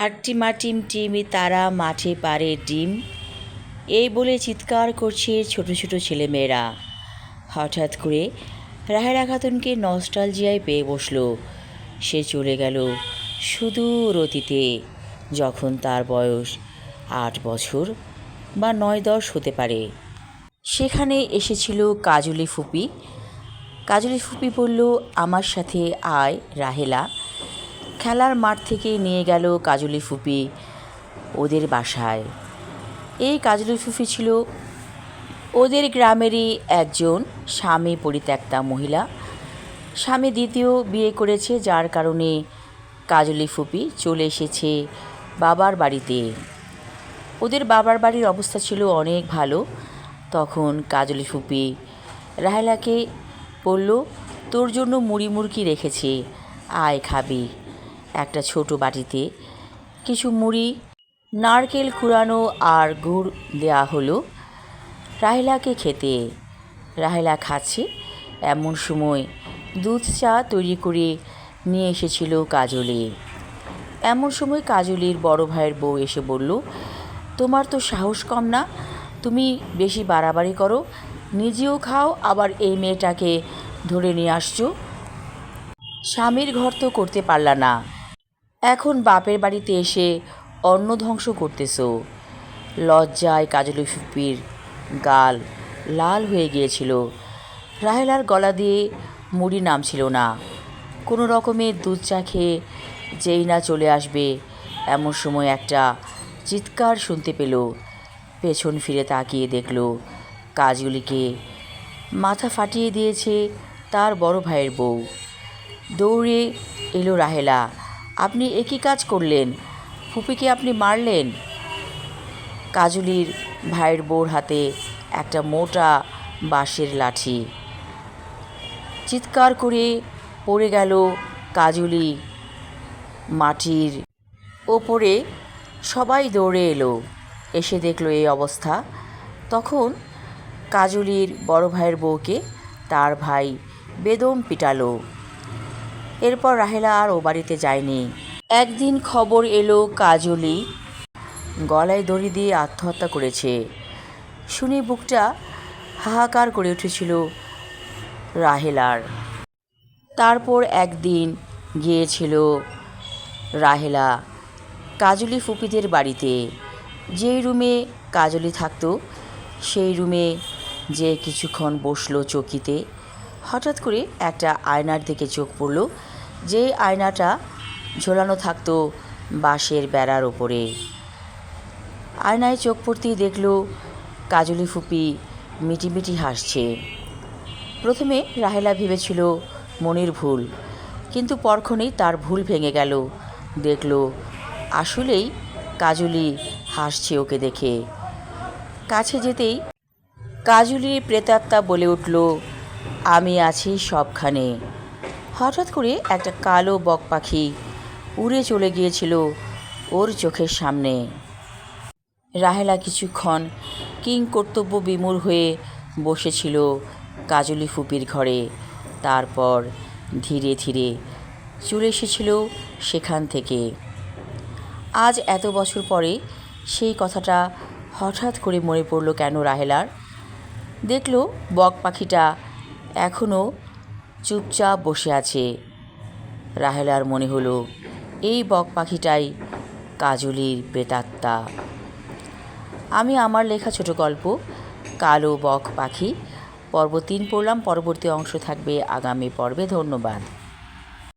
হাট্টিমা team TIMI তারা মাঠে পারে ডিম। এই বলে চিৎকার করছে ছোট ছোট ছেলেমেয়েরা। হঠাৎ করে রাহেরা খাতুনকে নস্টালজিয়ায় পেয়ে বসল। সে চলে গেল সুদূর অতীতে, যখন তার বয়স আট বছর বা নয় দশ হতে পারে। সেখানে এসেছিল কাজলি ফুপি। কাজলি ফুপি বলল, আমার সাথে আয় রাহেলা। খেলার মাঠ থেকে নিয়ে গেল কাজলি ফুপি ওদের বাসায়। এই কাজলি ফুপি ছিল ওদের গ্রামেরই একজন স্বামী পরিত্যক্তা মহিলা। স্বামী দ্বিতীয় বিয়ে করেছে, যার কারণে কাজলি ফুপি চলে এসেছে বাবার বাড়িতে। ওদের বাবার বাড়ির অবস্থা ছিল অনেক ভালো। তখন কাজলি ফুপি রাহেলাকে বলল, তোর জন্য মুড়ি মুড়কি রেখেছে, আয় খাবি। একটা ছোট বাটিতে কিছু মুড়ি, নারকেল কুড়ানো আর গুড় দেয়া হলো। রাহেলাকে খেতে। রাহেলা খাচ্ছে। এমন সময় দুধ চা তৈরি করে নিয়ে এসেছিল কাজলে। এমন সময় কাজলির বড় ভাইয়ের বউ এসে বলল, তোমার তো সাহস কম না। তুমি বেশি বাড়াবাড়ি করো। নিজেও খাও, আবার এই মেয়েটাকে ধরে নিয়ে আসছো। স্বামীর ঘর তো করতে পারলা না। এখন বাপের বাড়িতে এসে অন্ন ধ্বংস করতেছো। লজ্জায় কাজলি ফুপির গাল লাল হয়ে গিয়েছিল। রাহেলার গলা দিয়ে মুড়ি নামছিল না। কোনো রকমের দুধ চা খেয়ে যেই না চলে আসবে, এমন সময় একটা চিৎকার শুনতে পেল। পেছন ফিরে তাকিয়ে দেখল কাজগুলিকে মাথা ফাটিয়ে দিয়েছে তার বড় ভাইয়ের বউ। দৌড়ে এলো রাহেলা। আপনি একই কাজ করলেন। ফুপিকে আপনি মারলেন। কাজুলির ভাইয়ের বউর হাতে একটা মোটা বাঁশের লাঠি। চিৎকার করে পড়ে গেল কাজুলি মাটির ওপরে। সবাই দৌড়ে এলো, এসে দেখল এই অবস্থা। তখন কাজুলির বড় ভাইয়ের বউকে তার ভাই বেদম পিটালো। এরপর রাহেলা আর ও বাড়িতে যায়নি। একদিন খবর এলো কাজলি গলায় দড়ি দিয়ে আত্মহত্যা করেছে। শুনে বুকটা হাহাকার করে উঠেছিল রাহেলার। তারপর একদিন গিয়েছিল রাহেলা কাজলি ফুপিদের বাড়িতে। যেই রুমে কাজলি থাকতো, সেই রুমে যে কিছুক্ষণ বসল চকিতে, হঠাৎ করে একটা আয়নার দিকে চোখ পড়ল যে আয়নাটা ঝোলানো থাকতো বাঁশের বেড়ার ওপরে। আয়নায় চোখ পড়তেই দেখল কাজলি ফুপি মিটিমিটি হাসছে। প্রথমে রাহেলা ভেবেছিল মনির ভুল, কিন্তু পরক্ষণেই তার ভুল ভেঙে গেল। দেখল আসলেই কাজলি হাসছে ওকে দেখে। কাছে যেতেই কাজলির প্রেতাত্মা বলে উঠল, আমি আছি সবখানে। হঠাৎ করে একটা কালো বক পাখি উড়ে চলে গিয়েছিল ওর চোখের সামনে। রাহেলা কিছুক্ষণ কিং কর্তব্য বিমূর হয়ে বসেছিল কাজলি ফুপির ঘরে। তারপর ধীরে ধীরে চলে এসেছিল সেখান থেকে। আজ এত বছর পরে সেই কথাটা হঠাৎ করে মনে পড়ল কেন রাহেলার? দেখল বক পাখিটা এখনও চুপচাপ বসে আছে। রাহেলার মনে হলো, এই বক পাখিটাই কাজলির প্রেতাত্মা আমি আমার লেখা ছোট গল্প, কালো বক পাখি, পর্ব তিন পড়লাম, পরবর্তী অংশ থাকবে আগামী পর্বে। ধন্যবাদ।